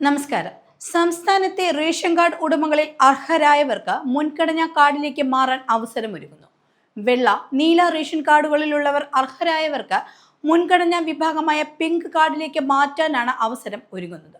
നമസ്കാരം. സംസ്ഥാനത്തെ ration card ഉടമകളിൽ അർഹരായവർക്ക് മുൻഗണനാ കാർഡിലേക്ക് മാറാൻ അവസരമൊരുങ്ങുന്നു വെള്ള നീല റേഷൻ കാർഡുകളിലുള്ളവർ അർഹരായവർക്ക് മുൻഗണനാ വിഭാഗമായ പിങ്ക് കാർഡിലേക്ക് മാറ്റാനാണ് അവസരം ഒരുങ്ങുന്നത്.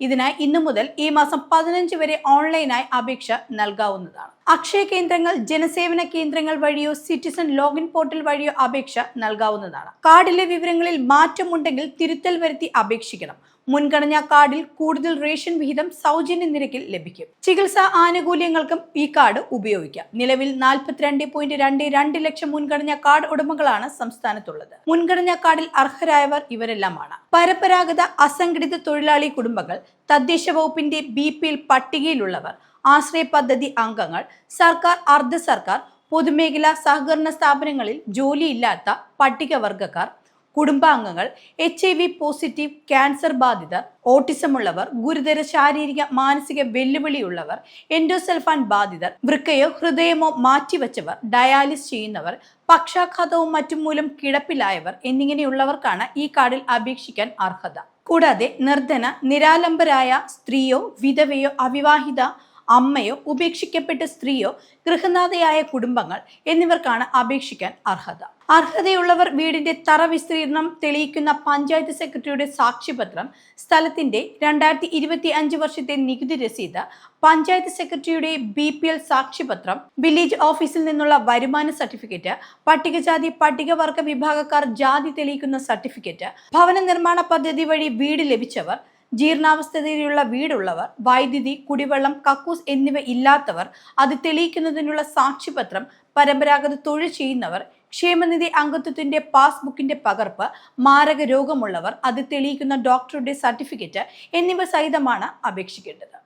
ഇതിനായി ഇന്നു മുതൽ ഈ മാസം പതിനഞ്ച് വരെ ഓൺലൈനായി അപേക്ഷ നൽകാവുന്നതാണ്. അക്ഷയ കേന്ദ്രങ്ങൾ ജനസേവന കേന്ദ്രങ്ങൾ വഴിയോ സിറ്റിസൺ ലോഗിൻ പോർട്ടൽ വഴിയോ അപേക്ഷ നൽകാവുന്നതാണ്. കാർഡിലെ വിവരങ്ങളിൽ മാറ്റമുണ്ടെങ്കിൽ തിരുത്തൽ വരുത്തി അപേക്ഷിക്കണം. മുൻഗണനാ കാർഡിൽ കൂടുതൽ റേഷൻ വിഹിതം സൗജന്യ നിരക്കിൽ ലഭിക്കും. ചികിത്സാ ആനുകൂല്യങ്ങൾക്കും ഈ കാർഡ് ഉപയോഗിക്കാം. നിലവിൽ നാൽപ്പത്തിരണ്ട് പോയിന്റ് രണ്ട് രണ്ട് ലക്ഷം മുൻഗണനാ കാർഡ് ഉടമകളാണ് സംസ്ഥാനത്തുള്ളത്. മുൻഗണനാ കാർഡിൽ അർഹരായവർ ഇവരെല്ലാമാണ്. പരമ്പരാഗത അസംഘടിത തൊഴിലാളി കുടുംബങ്ങൾ തദ്ദേശ വകുപ്പിന്റെ ബി പി എൽ പട്ടികയിലുള്ളവർ ആശ്രയ പദ്ധതി അംഗങ്ങൾ സർക്കാർ അർദ്ധ സർക്കാർ പൊതുമേഖലാ സഹകരണ സ്ഥാപനങ്ങളിൽ ജോലിയില്ലാത്ത പട്ടികവർഗക്കാർ കുടുംബാംഗങ്ങൾ H I V positive cancer ബാധിതർ ഓട്ടിസം ഉള്ളവർ ഗുരുതര ശാരീരിക മാനസിക വെല്ലുവിളിയുള്ളവർ എൻഡോസെൽഫാൻ ബാധിതർ വൃക്കയോ ഹൃദയമോ മാറ്റിവെച്ചവർ ഡയാലിസ് ചെയ്യുന്നവർ പക്ഷാഘാതവും മറ്റും മൂലം കിടപ്പിലായവർ എന്നിങ്ങനെയുള്ളവർക്കാണ് ഈ കാർഡിൽ അപേക്ഷിക്കാൻ അർഹത. കൂടാതെ നിർധന നിരാലംബരായ സ്ത്രീയോ വിധവയോ അവിവാഹിത അമ്മയോ ഉപേക്ഷിക്കപ്പെട്ട സ്ത്രീയോ ഗൃഹനാഥയായ കുടുംബങ്ങൾ എന്നിവർക്കാണ് അപേക്ഷിക്കാൻ അർഹത. അർഹതയുള്ളവർ വീടിന്റെ തറ വിസ്തീർണം തെളിയിക്കുന്ന പഞ്ചായത്ത് സെക്രട്ടറിയുടെ സാക്ഷ്യപത്രം സ്ഥലത്തിന്റെ രണ്ടായിരത്തി ഇരുപത്തി അഞ്ച് വർഷത്തെ നികുതി രസീത് പഞ്ചായത്ത് സെക്രട്ടറിയുടെ ബി പി എൽ സാക്ഷ്യപത്രം വില്ലേജ് ഓഫീസിൽ നിന്നുള്ള വരുമാന സർട്ടിഫിക്കറ്റ് പട്ടികജാതി പട്ടികവർഗ വിഭാഗക്കാർ ജാതി തെളിയിക്കുന്ന സർട്ടിഫിക്കറ്റ് ഭവന നിർമ്മാണ പദ്ധതി വഴി വീട് ലഭിച്ചവർ ജീർണാവസ്ഥയിലുള്ള വീടുള്ളവർ വൈദ്യുതി കുടിവെള്ളം കക്കൂസ് എന്നിവ ഇല്ലാത്തവർ അത് തെളിയിക്കുന്നതിനുള്ള സാക്ഷിപത്രം പരമ്പരാഗത തൊഴിൽ ചെയ്യുന്നവർ ക്ഷേമനിധി അംഗത്വത്തിന്റെ പാസ്ബുക്കിന്റെ പകർപ്പ് മാരക രോഗമുള്ളവർ അത് തെളിയിക്കുന്ന ഡോക്ടറുടെ സർട്ടിഫിക്കറ്റ് എന്നിവ സഹിതമാണ് അപേക്ഷിക്കേണ്ടത്.